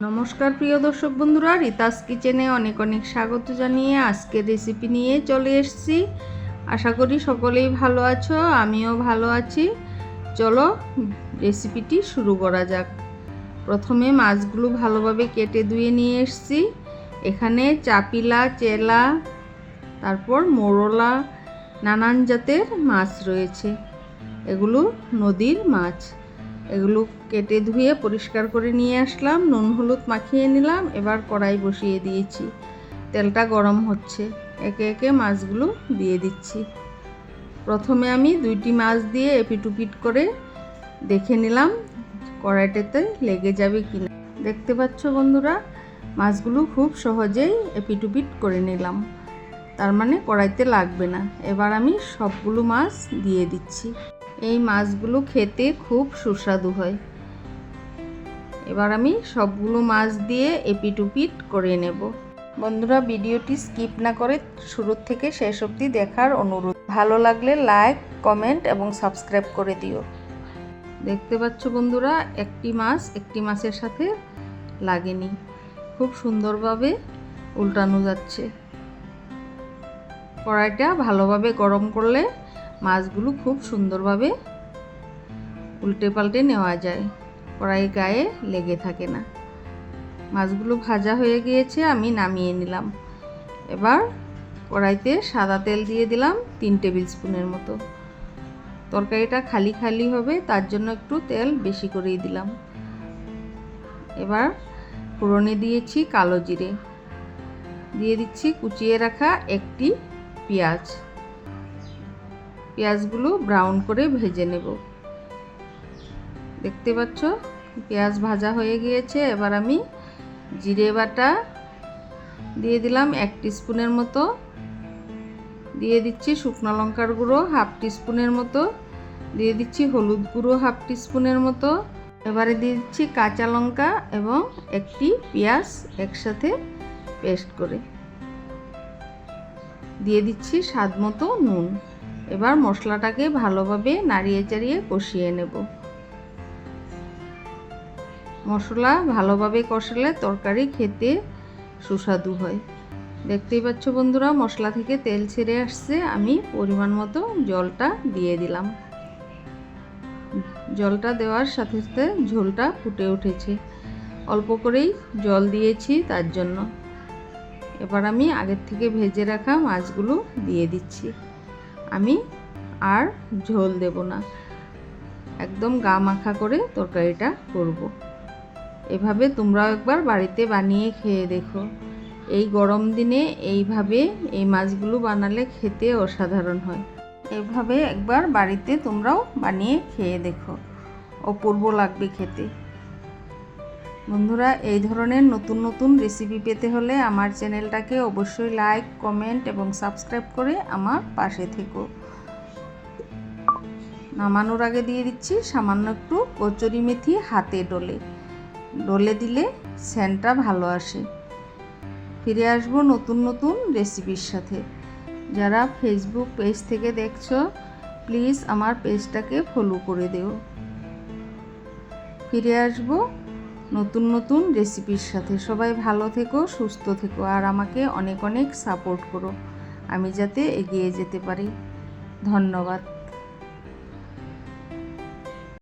নমস্কার, প্রিয় দর্শক বন্ধুরা। রিতাস কিচেনে অনেক অনেক স্বাগত জানিয়ে আজকের রেসিপি নিয়ে চলে এসেছি। আশা করি সকলেই ভালো আছো, আমিও ভালো আছি। চলো রেসিপিটি শুরু করা যাক। প্রথমে মাছগুলো ভালোভাবে কেটে ধুয়ে নিয়ে এসেছি। এখানে চাপিলা, চেলা, তারপর মোরলা, নানান জাতের মাছ রয়েছে। এগুলো নদীর মাছ। এগুলো কেটে ধুয়ে পরিষ্কার করে নিয়ে আসলাম, নুন হলুদ মাখিয়ে নিলাম, এবার কড়াই বসিয়ে দিয়েছি। তেলটা গরম হচ্ছে, একে একে মাছগুলো দিয়ে দিচ্ছি। প্রথমে আমি দুইটি মাছ দিয়ে এপিটুপিট করে দেখে নিলাম কড়াইটাতে লেগে যাবে কি না দেখতে পাচ্ছ বন্ধুরা, মাছগুলো খুব সহজেই এপিটুপিট করে নিলাম। তার মানে কড়াইতে লাগবে না। এবার আমি সবগুলো মাছ দিয়ে দিচ্ছি। এই মাছগুলো খেতে খুব সুস্বাদু হয়। এবার আমি সবগুলো মাছ দিয়ে এপিটুপিট করে নেব। বন্ধুরা, ভিডিওটি স্কিপ না করে শুরুর থেকে শেষ অবধি দেখার অনুরোধ। ভালো লাগলে লাইক, কমেন্ট এবং সাবস্ক্রাইব করে দিও। দেখতে পাচ্ছ বন্ধুরা, একটি মাছ একটি মাছের সাথে লাগেনি। খুব সুন্দরভাবে উল্টানো যাচ্ছে। কড়াইটা ভালোভাবে গরম করলে মাছগুলো খুব সুন্দরভাবে উল্টে পাল্টে নেওয়া যায়। কড়াই গায়ে লেগে থাকে না। মাছগুলো ভাজা হয়ে গিয়েছে, আমি নামিয়ে নিলাম। এবার কড়াইতে সাদা তেল দিয়ে দিলাম তিন টেবিল স্পুনের মতো। তরকারিটা খালি খালি হবে, তার জন্য একটু তেল বেশি করেই দিলাম। এবার ফোড়নে দিয়েছি কালো জিরে। দিয়ে দিচ্ছি কুচিয়ে রাখা একটি পেঁয়াজ। পেঁয়াজগুলো ব্রাউন করে ভেজে নেব। দেখতে পাচ্ছ? পেঁয়াজ ভাজা হয়ে গিয়েছে। এবার আমি জিরে বাটা দিয়ে দিলাম এক স্পুনের মতো। দিয়ে দিচ্ছি শুকনো লঙ্কার গুঁড়ো হাফ স্পুনের মতো। দিয়ে দিচ্ছি হলুদ গুঁড়ো হাফ স্পুনের মতো। এবারে দিয়ে দিচ্ছি কাঁচা লঙ্কা এবং একটি পেঁয়াজ একসাথে পেস্ট করে। দিয়ে দিচ্ছি স্বাদ মতো নুন। এবার মশলাটাকে ভালোভাবে নাড়িয়ে চাড়িয়ে কষিয়ে নেব। মশলা ভালোভাবে কষালে তরকারি খেতে সুস্বাদু হয়। দেখতেই পাচ্ছ বন্ধুরা, মশলা থেকে তেল ছেড়ে আসছে। আমি পরিমাণ মতো জলটা দিয়ে দিলাম। জলটা দেওয়ার সাথে সাথে ঝোলটা ফুটে উঠেছে। অল্প করেই জল দিয়েছি তার জন্য। এবার আমি আগের থেকে ভেজে রাখা মাছগুলো দিয়ে দিচ্ছি। আমি আর ঝোল দেব না। একদম গা মাখা করে তরকারিটা করব। এভাবে তোমরাও একবার বাড়িতে বানিয়ে খেয়ে দেখো। এই গরম দিনে এইভাবে এই মাছগুলো বানালে খেতে অসাধারণ হয়। এভাবে একবার বাড়িতে তোমরাও বানিয়ে খেয়ে দেখো। অপূর্ব লাগবে খেতে। বন্ধুরা, এই ধরনের নতুন নতুন রেসিপি পেতে হলে আমার চ্যানেলটাকে অবশ্যই লাইক কমেন্ট এবং সাবস্ক্রাইব করে আমার পাশে থেকো। নামানোর আগে দিয়ে দিচ্ছি সামান্য একটু কচুরি মেথি হাতে ডলে। ডলে দিলে স্যানটা ভালো আসে। ফিরে আসব নতুন নতুন রেসিপির সাথে। যারা ফেসবুক পেজ থেকে দেখছ প্লিজ আমার পেজটাকে ফলো করে দিও। ফিরে আসব নতুন নতুন রেসিপির সাথে। সবাই ভালো থেকো, সুস্থ থেকো, আর আমাকে অনেক অনেক সাপোর্ট করো। আমি যাতে এগিয়ে যেতে পারি। ধন্যবাদ।